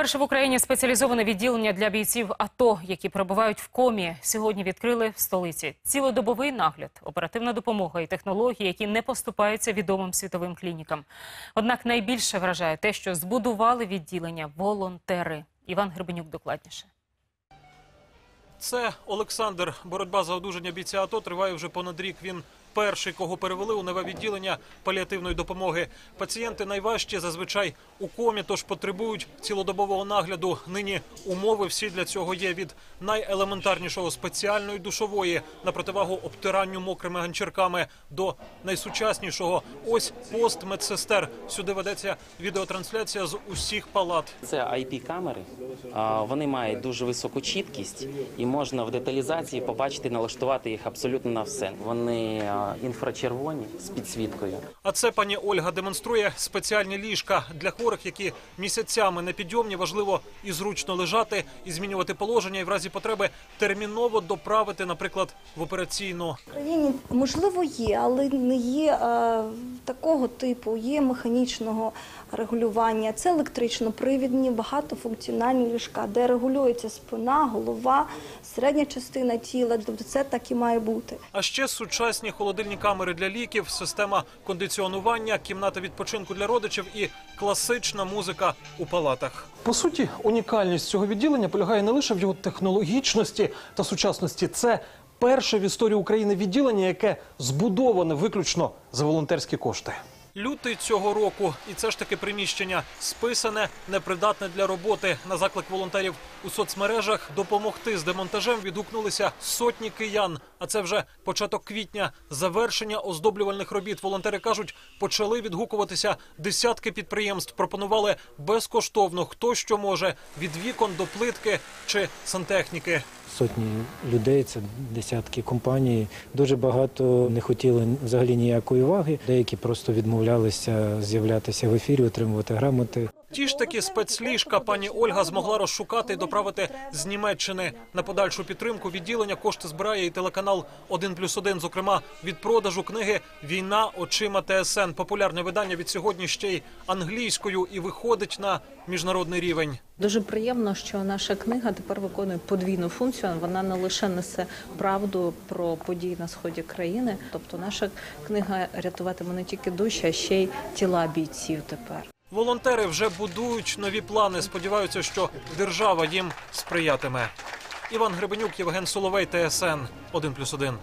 Перше в Україні спеціалізоване відділення для бійців АТО, які перебувають в комі, сьогодні відкрили в столиці. Цілодобовий нагляд, оперативна допомога і технології, які не поступаються відомим світовим клінікам. Однак найбільше вражає те, що збудували відділення волонтери. Іван Гребенюк докладніше. Це Олександр. Боротьба за одужання бійця АТО триває вже понад рік. Він перший, кого перевели у нове відділення паліативної допомоги. Пацієнти найважчі зазвичай у комі, тож потребують цілодобового нагляду. Нині умови всі для цього є від найелементарнішого спеціальної душової на противагу обтиранню мокрими ганчірками до найсучаснішого. Ось пост медсестер. Сюди ведеться відеотрансляція з усіх палат. Це IP-камери. А, Вони мають дуже високу чіткість і можна в деталізації побачити, налаштувати їх абсолютно на все. Вони інфрачервоні з підсвіткою. А це пані Ольга демонструє спеціальні ліжка для хворих, які місяцями непідйомні. Важливо і зручно лежати, і змінювати положення, і в разі потреби терміново доправити, наприклад, в операційну. В країні можливо є, але не є е, такого типу, є механічного регулювання. Це електрично-привідні, багатофункціональні ліжка, де регулюється спина, голова, середня частина тіла. Тобто це так і має бути. А ще сучасні холодильні камери для ліків, система кондиціонування, кімната відпочинку для родичів і класична музика у палатах. По суті, унікальність цього відділення полягає не лише в його технологічності та сучасності. Це перше в історії України відділення, яке збудоване виключно за волонтерські кошти. Лютий цього року, і це ж таки приміщення списане, непридатне для роботи. На заклик волонтерів у соцмережах допомогти з демонтажем відгукнулися сотні киян. А це вже початок квітня. Завершення оздоблювальних робіт. Волонтери кажуть, почали відгукуватися десятки підприємств. Пропонували безкоштовно хто що може від вікон до плитки чи сантехніки. Сотні людей, це десятки компаній. Дуже багато не хотіли взагалі ніякої уваги. Деякі просто відмовлялися з'являтися в ефірі, отримувати грамоти. Ті ж таки спецліжка пані Ольга змогла розшукати і доправити з Німеччини на подальшу підтримку відділення. Кошти збирає і телеканал «1 плюс 1», зокрема від продажу книги Війна очима ТСН. Популярне видання від сьогодні ще й англійською і виходить на міжнародний рівень. Дуже приємно, що наша книга тепер виконує подвійну функцію. Вона не лише несе правду про події на сході країни, тобто наша книга рятуватиме не тільки душі, а ще й тіла бійців тепер. Волонтери вже будують нові плани. Сподіваються, що держава їм сприятиме. Іван Гребенюк, Євген Соловей, ТСН 1+,1.